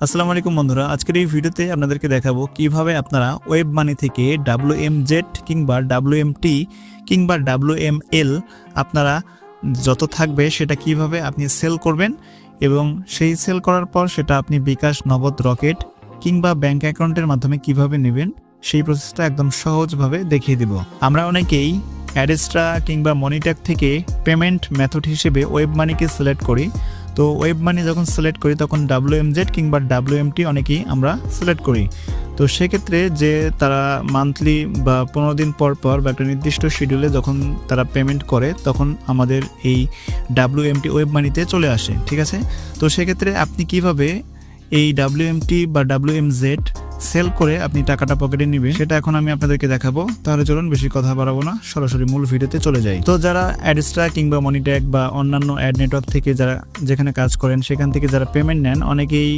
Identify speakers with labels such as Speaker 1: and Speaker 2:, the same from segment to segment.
Speaker 1: আসসালামু আলাইকুম বন্ধুরা, আজকের এই ভিডিওতে আপনাদেরকে দেখাবো কীভাবে আপনারা ওয়েব মানি থেকে ডাব্লিউ এম জেড কিংবা ডাব্লিউ এম টি কিংবা ডাব্লিউ এম এল আপনারা যত থাকবে সেটা কীভাবে আপনি সেল করবেন এবং সেই সেল করার পর সেটা আপনি বিকাশ, নগদ, রকেট কিংবা ব্যাংক অ্যাকাউন্টের মাধ্যমে কীভাবে নেবেন সেই প্রসেসটা একদম সহজভাবে দেখিয়ে দিব। আমরা অনেকেই অ্যাডেস্ট্রা কিংবা মনিট্যাক থেকে পেমেন্ট মেথড হিসেবে ওয়েব মানিকে সিলেক্ট করি। তো ওয়েব মানি যখন সিলেক্ট করি, তখন ডাব্লিউ এম জেড কিংবা ডাব্লিউ এম টি অনেকেই আমরা সিলেক্ট করি। তো সেক্ষেত্রে যে তারা মান্থলি বা পনেরো দিন পর পর বা একটা নির্দিষ্ট শিডিউলে যখন তারা পেমেন্ট করে, তখন আমাদের এই ডাব্লিউ এম টি ওয়েব মানিতে চলে আসে, ঠিক আছে? তো সেক্ষেত্রে আপনি কীভাবে এই ডাব্লিউ এম টি বা ডাব্লিউ এম জেড সেল করে আপনি টাকাটা পকেটে নেবেন, সেটা এখন আমি আপনাদেরকে দেখাবো। তাহলে চলুন, বেশি কথা বাড়াবো না, সরাসরি মূল ভিডিওতে চলে যাই। তো যারা অ্যাডস্ট্রা কিংবা মনিট্যাক বা অন্যান্য অ্যাড নেটওয়ার্ক থেকে যারা যেখানে কাজ করেন, সেখান থেকে যারা পেমেন্ট নেন, অনেকেই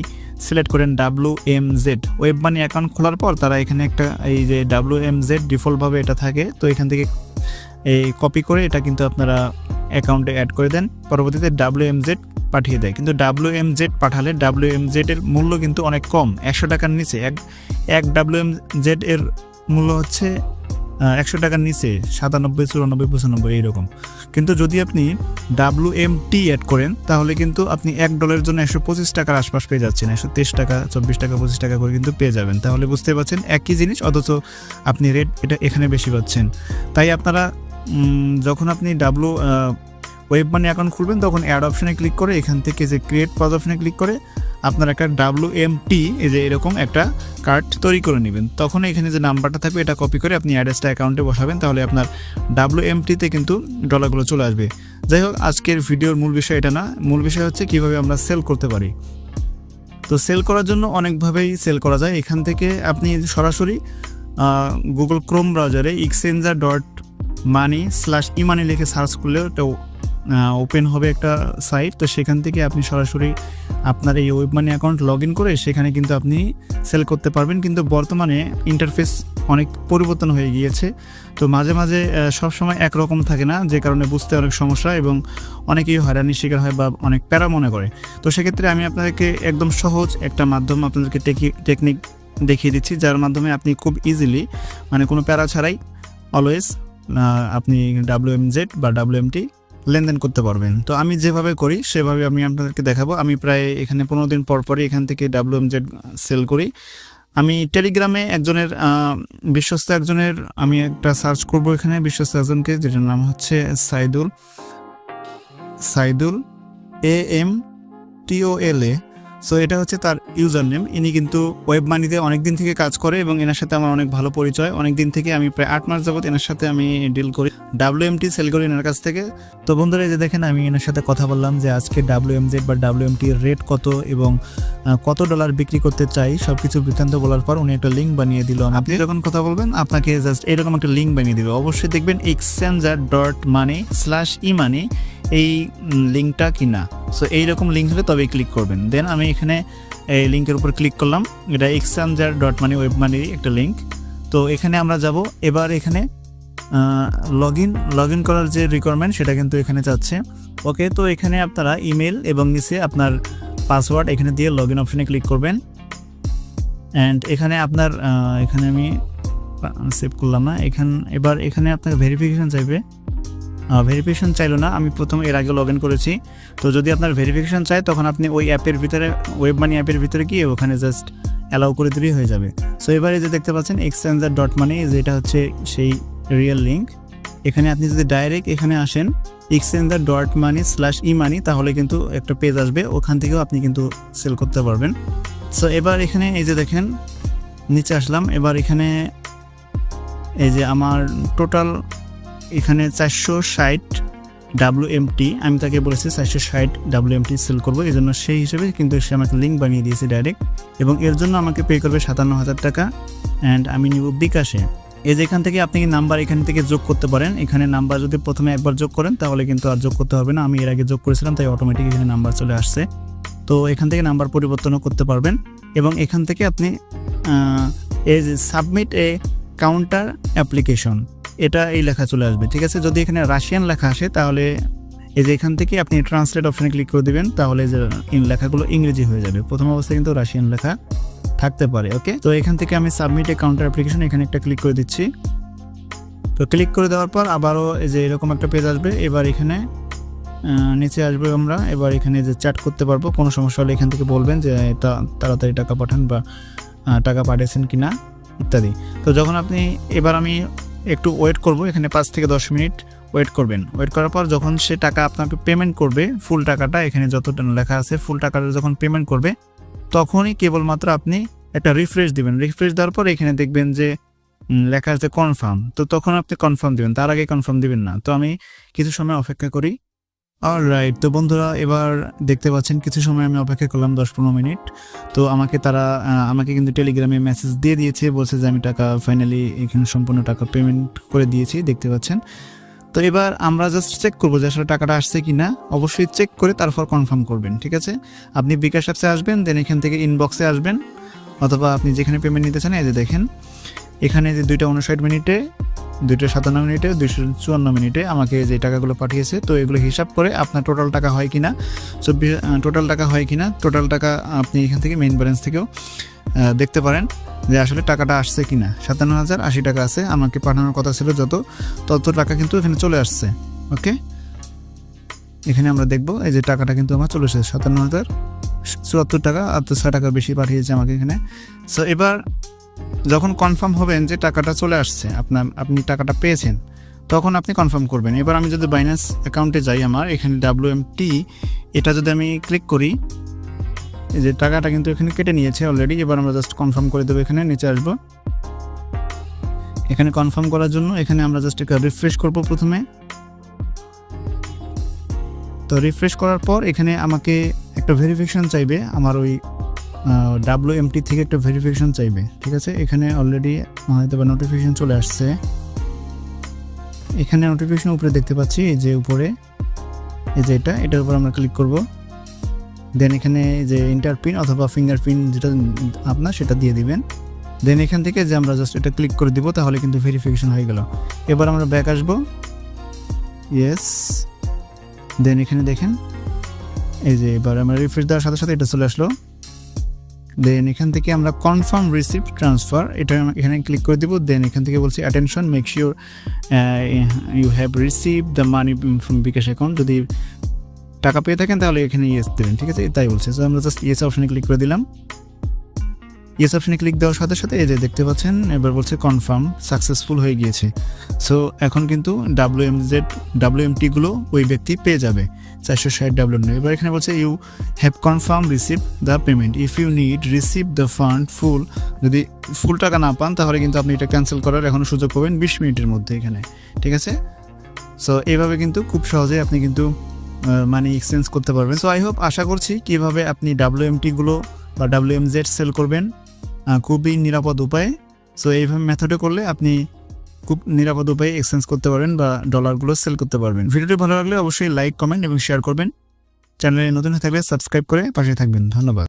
Speaker 1: সিলেক্ট করেন W M Z WebMoney account খোলার পর তারা এখানে একটা এই যে ডাব্লু এম জেড ডিফল্টভাবে এটা থাকে। তো এখান থেকে এই কপি করে এটা কিন্তু আপনারা অ্যাকাউন্টে অ্যাড করে দেন, পরবর্তীতে ডাব্লিউ এম জেড পাঠিয়ে দেয়। কিন্তু ডাব্লিউ এম জেড পাঠালে ডাব্লিউ এম জেড এর মূল্য কিন্তু অনেক কম, একশো টাকার নিচে। এক এক ডাব্লিউ এম জেড এর মূল্য হচ্ছে একশো টাকার নিচে, সাতানব্বই, চুরানব্বই, পঁচানব্বই, এইরকম। কিন্তু যদি আপনি ডাব্লিউ এম টি অ্যাড করেন, তাহলে কিন্তু আপনি এক ডলারের জন্য একশো পঁচিশ টাকার আশপাশ পেয়ে যাচ্ছেন, একশো তেইশ টাকা, চব্বিশ টাকা, পঁচিশ টাকা করে কিন্তু পেয়ে যাবেন। তাহলে বুঝতে পারছেন একই জিনিস, অথচ আপনি রেট এটা এখানে বেশি পাচ্ছেন। তাই আপনারা যখন আপনি ডাব্লু ওয়েব মানি অ্যাকাউন্ট খুলবেন, তখন অ্যাড অপশনে ক্লিক করে এখান থেকে যে ক্রিয়েট পাজ অপশনে ক্লিক করে আপনার একটা ডাব্লু এম টি এই যে এরকম একটা কার্ড তৈরি করে নেবেন। তখন এখানে যে নাম্বারটা থাকবে, এটা কপি করে আপনি অ্যাড্রেসটা অ্যাকাউন্টে বসাবেন, তাহলে আপনার ডাব্লু এম টিতে কিন্তু ডলারগুলো চলে আসবে। যাই হোক, আজকের ভিডিওর মূল বিষয় এটা না, মূল বিষয় হচ্ছে কীভাবে আমরা সেল করতে পারি। তো সেল করার জন্য অনেকভাবেই সেল করা যায়। এখান থেকে আপনি সরাসরি গুগল ক্রোম ব্রাউজারে exchanger dot money slash emoney লিখে সার্চ করলেও এটা ওপেন হবে একটা সাইট তো সেখান থেকে আপনি সরাসরি আপনার এই WebMoney account log in করে সেখানে কিন্তু আপনি সেল করতে পারবেন। কিন্তু বর্তমানে ইন্টারফেস অনেক পরিবর্তন হয়ে গিয়েছে। তো মাঝে মাঝে সবসময় একরকম থাকে না, যে কারণে বুঝতে অনেক সমস্যা এবং অনেকেই হয়রানির শিকার হয় বা অনেক প্যারা মনে করে। তো সেক্ষেত্রে আমি আপনাদেরকে একদম সহজ একটা মাধ্যম আপনাদেরকে টেকনিক দেখিয়ে দিচ্ছি, যার মাধ্যমে আপনি খুব ইজিলি মানে কোনো প্যারা ছাড়াই অলওয়েজ আপনি ডাব্লিউ এম জেড বা ডাব্লিউ এম টি লেনদেন করতে পারবেন। তো আমি যেভাবে করি, সেভাবে আমি আপনাদেরকে দেখাবো। আমি প্রায় এখানে পনেরো দিন পর পরই এখান থেকে ডাব্লিউ এম জেড সেল করি। আমি টেলিগ্রামে একজনের বিশ্বস্ত একজনের, আমি একটা সার্চ করব এখানে, বিশ্বস্ত একজনকে, যেটার নাম হচ্ছে সাইদুল সাইদুল এ এম টিও এল এ সো এটা হচ্ছে তার ইউজার নেম ইনি কিন্তু ওয়েব মানিতে অনেক দিন থেকে কাজ করে এবং এনার সাথে আমার অনেক ভালো পরিচয়। অনেক দিন থেকে আমি প্রায় আট মাস যাবত এনার সাথে আমি ডিল করি। ডাব্লিউ এম টি সেল করি এনার কাছ থেকে। তো বন্ধুরা, এই যে দেখেন, আমি এনার সাথে কথা বললাম যে আজকে ডাব্লিউ এম জেড বা ডাব্লিউ এম টির রেট কত এবং কত ডলার বিক্রি করতে চাই সব কিছু বৃত্তান্ত বলার পর উনি একটা লিঙ্ক বানিয়ে দিল আপনি যখন কথা বলবেন, আপনাকে জাস্ট এরকম একটা লিঙ্ক বানিয়ে দিবে। অবশ্যই দেখবেন exchanger dot money slash E money এই লিঙ্কটা কিনা? সো এইরকম লিঙ্ক হলে তবেই ক্লিক করবেন। দেন আমি এখানে এই লিঙ্কের উপর ক্লিক করলাম। এটা এক্সচেঞ্জার ডট মানি ওয়েব মানির একটা লিঙ্ক তো এখানে আমরা যাব। এবার এখানে লগ ইন লগ ইন করার যে রিকোয়ারমেন্ট সেটা কিন্তু এখানে চাচ্ছে ওকে তো এখানে আপনারা ইমেল এবং নিচে আপনার পাসওয়ার্ড এখানে দিয়ে লগ ইন অপশানে ক্লিক করবেন। অ্যান্ড এখানে আপনার এখানে আমি সেভ করলাম না। এখান, এবার এখানে আপনার ভেরিফিকেশান চাইবে। ভেরিফিকেশন চাইলো না, আমি প্রথম এর আগে লগ ইন করেছি। তো যদি আপনার ভেরিফিকেশন চাই তখন আপনি ওই অ্যাপের ভিতরে ওয়েব মানি অ্যাপের ভিতরে গিয়ে ওখানে জাস্ট অ্যালাউ করে দিলেই হয়ে যাবে। সো এবারে যে দেখতে পাচ্ছেন এক্সচেঞ্জার ডট মানি যেটা হচ্ছে সেই রিয়েল লিঙ্ক এখানে আপনি যদি ডাইরেক্ট এখানে আসেন exchanger dot money slash E money তাহলে কিন্তু একটা পেজ আসবে, ওখান থেকেও আপনি কিন্তু সেল করতে পারবেন। সো এবার এখানে এই যে দেখেন, নিচে আসলাম। এবার এখানে এই যে আমার টোটাল এখানে চারশো ষাট ডাব্লিউ এম টি আমি তাকে বলেছি চারশো ষাট ডাব্লিউ এম টি সেল করব। এই জন্য সেই হিসেবে কিন্তু সে আমাকে লিঙ্ক বানিয়ে দিয়েছে ডাইরেক্ট এবং এর জন্য আমাকে পে করবে সাতান্ন হাজার টাকা। অ্যান্ড আমি নিব বিকাশে। এই যে এখান থেকে আপনি নাম্বার এখান থেকে যোগ করতে পারেন? এখানে নাম্বার যদি প্রথমে একবার যোগ করেন, তাহলে কিন্তু আর যোগ করতে হবে না। আমি এর আগে যোগ করেছিলাম, তাই অটোমেটিক এখানে নাম্বার চলে আসছে। তো এখান থেকে নাম্বার পরিবর্তনও করতে পারবেন। এবং এখান থেকে আপনি এই যে সাবমিট এ কাউন্টার অ্যাপ্লিকেশন এটা এই লেখা চলে আসবে, ঠিক আছে? যদি এখানে রাশিয়ান লেখা আসে, তাহলে এই যে এখান থেকে আপনি ট্রান্সলেট অপশানে ক্লিক করে দিবেন, তাহলে যে লেখাগুলো ইংরেজি হয়ে যাবে। প্রথম অবস্থায় কিন্তু রাশিয়ান লেখা থাকতে পারে ওকে তো এখান থেকে আমি সাবমিট কাউন্টার অ্যাপ্লিকেশন এখানে একটা ক্লিক করে দিচ্ছি। তো ক্লিক করে দেওয়ার পর আবারও এই যে এরকম একটা পেজ আসবে, এবার এখানে নিচে আসবে আমরা, এবার এখানে যে চ্যাট করতে পারব, কোনো সমস্যা হলে এখান থেকে বলবেন যে এটা তাড়াতাড়ি টাকা পাঠান বা টাকা পাঠিয়েছেন কি না ইত্যাদি। তো যখন আপনি, এবার আমি একটু ওয়েট করব, এখানে পাঁচ থেকে দশ মিনিট ওয়েট করবেন। ওয়েট করার পর যখন সে টাকা আপনাকে পেমেন্ট করবে ফুল টাকাটা, এখানে যতটা লেখা আছে ফুল টাকাটা যখন পেমেন্ট করবে, তখনই কেবলমাত্র আপনি একটা রিফ্রেশ দিবেন। রিফ্রেশ দেওয়ার পর এখানে দেখবেন যে লেখা আছে কনফার্ম তো তখন আপনি কনফার্ম দিবেন। তার আগে কনফার্ম দিবেন না। তো আমি কিছু সময় অপেক্ষা করি। রাইট তো বন্ধুরা, এবার দেখতে পাচ্ছেন কিছু সময় আমি অপেক্ষা করলাম দশ পনেরো মিনিট। তো আমাকে তারা আমাকে কিন্তু টেলিগ্রামে মেসেজ দিয়ে দিয়েছে, বলছে যে আমি টাকা ফাইনালি এখানে সম্পূর্ণ টাকা পেমেন্ট করে দিয়েছি, দেখতে পাচ্ছেন। তো এবার আমরা জাস্ট চেক করব যে আসলে টাকাটা আসছে কি না অবশ্যই চেক করে তারপর কনফার্ম করবেন, ঠিক আছে? আপনি বিকাশ অ্যাপসে আসবেন দেন এখান থেকে ইনবক্সে আসবেন, অথবা আপনি যেখানে পেমেন্ট নিতে চান, এই যে দেখেন। এখানে যে দুইটা উনষাট মিনিটে, দুইটা সাতান্ন মিনিটে দুইশো চুয়ান্ন মিনিটে আমাকে যে টাকাগুলো পাঠিয়েছে, তো এগুলো হিসাব করে আপনার টোটাল টাকা হয় কিনা, চব্বিশ টোটাল টাকা হয় কিনা টোটাল টাকা আপনি এখান থেকে মেইন ব্যালেন্স থেকেও দেখতে পারেন যে আসলে টাকাটা আসছে কিনা। সাতান্ন হাজার আশি টাকা আছে, আমাকে পাঠানোর কথা ছিল যত, তত টাকা কিন্তু এখানে চলে আসছে ওকে এখানে আমরা দেখব, এই যে টাকাটা কিন্তু আমার চলে এসেছে, সাতান্ন হাজার, চুয়াত্তর টাকা, আর তো টাকা বেশি পাঠিয়েছে আমাকে এখানে। সো এবার যখন কনফার্ম হবেন যে টাকাটা চলে আসছে, আপনার, আপনি টাকাটা পেয়েছেন, তখন আপনি কনফার্ম করবেন। এবার আমি যদি বাইন্যান্স অ্যাকাউন্টে যাই আমার, এখানে ডাব্লিউ এম টি এটা যদি আমি ক্লিক করি যে টাকাটা কিন্তু এখানে কেটে নিয়েছে অলরেডি এবার আমরা জাস্ট কনফার্ম করে দেবো এখানে, নিচে আসব। এখানে কনফার্ম করার জন্য এখানে আমরা জাস্ট একটা রিফ্রেশ করব প্রথমে। তো রিফ্রেশ করার পর এখানে আমাকে একটা ভেরিফিকেশন চাইবে, আমার ওই ডাব্লিউ এমটি থেকে একটা ভেরিফিকেশন চাইবে, ঠিক আছে? এখানে অলরেডি হয়তো বা নোটিফিকেশন চলে আসছে। এখানে নোটিফিকেশন উপরে দেখতে পাচ্ছি এই যে উপরে, এই যে এটা, এটার উপর আমরা ক্লিক করব। দেন এখানে যে ইন্টার পিন অথবা ফিঙ্গারপ্রিন্ট যেটা আপনার, সেটা দিয়ে দিবেন। দেন এখান থেকে যে আমরা জাস্ট এটা ক্লিক করে দিব, তাহলে কিন্তু ভেরিফিকেশন হয়ে গেল। এবার আমরা ব্যাক আসব। ইয়েস দেন এখানে দেখেন, এই যে এবার আমরা রিফ্রেশ দেওয়ার সাথে সাথে এটা চলে আসলো। দেন এখান থেকে আমরা কনফার্ম রিসিভ ট্রান্সফার এটা এখানে ক্লিক করে দিব। দেন এখান থেকে বলছি attention make sure you have receive the money from bKash account যদি টাকা পেয়ে থাকেন তাহলে এখানে ইয়েস দেবেন, ঠিক আছে? তাই বলছে। সো আমরা জাস্ট ইয়েস অপশানে ক্লিক করে দিলাম। ইয়েস অপশনে ক্লিক দেওয়ার সাথে সাথে এই যে দেখতে পাচ্ছেন, এবার বলছে কনফার্ম সাকসেসফুল হয়ে গিয়েছে। সো এখন কিন্তু W M Z W M টিগুলো ওই ব্যক্তি পেয়ে যাবে, চারশো ষাট ডাব্লিউ এবার এখানে বলছে you have confirm receive the payment if you need receive the fund full যদি ফুল টাকা না পান, তাহলে কিন্তু আপনি এটা ক্যান্সেল করার এখনও সুযোগ পাবেন বিশ মিনিটের মধ্যে এখানে। ঠিক আছে? সো এইভাবে কিন্তু খুব সহজে আপনি কিন্তু মানে এক্সচেঞ্জ করতে পারবেন। সো আই হোপ আশা করছি কীভাবে আপনি ডাব্লিউ এম টিগুলো বা ডাব্লিউ এম জেড সেল করবেন। খুবই নিরাপদ উপায়। সো এইভাবে মেথডে করলে আপনি খুব নিরাপদ উপায়ে এক্সচেঞ্জ করতে পারবেন বা ডলারগুলো সেল করতে পারবেন। ভিডিওটি ভালো লাগলে অবশ্যই লাইক কমেন্ট এবং শেয়ার করবেন। চ্যানেলে নতুন হয়ে থাকলে সাবস্ক্রাইব করে পাশে থাকবেন। ধন্যবাদ।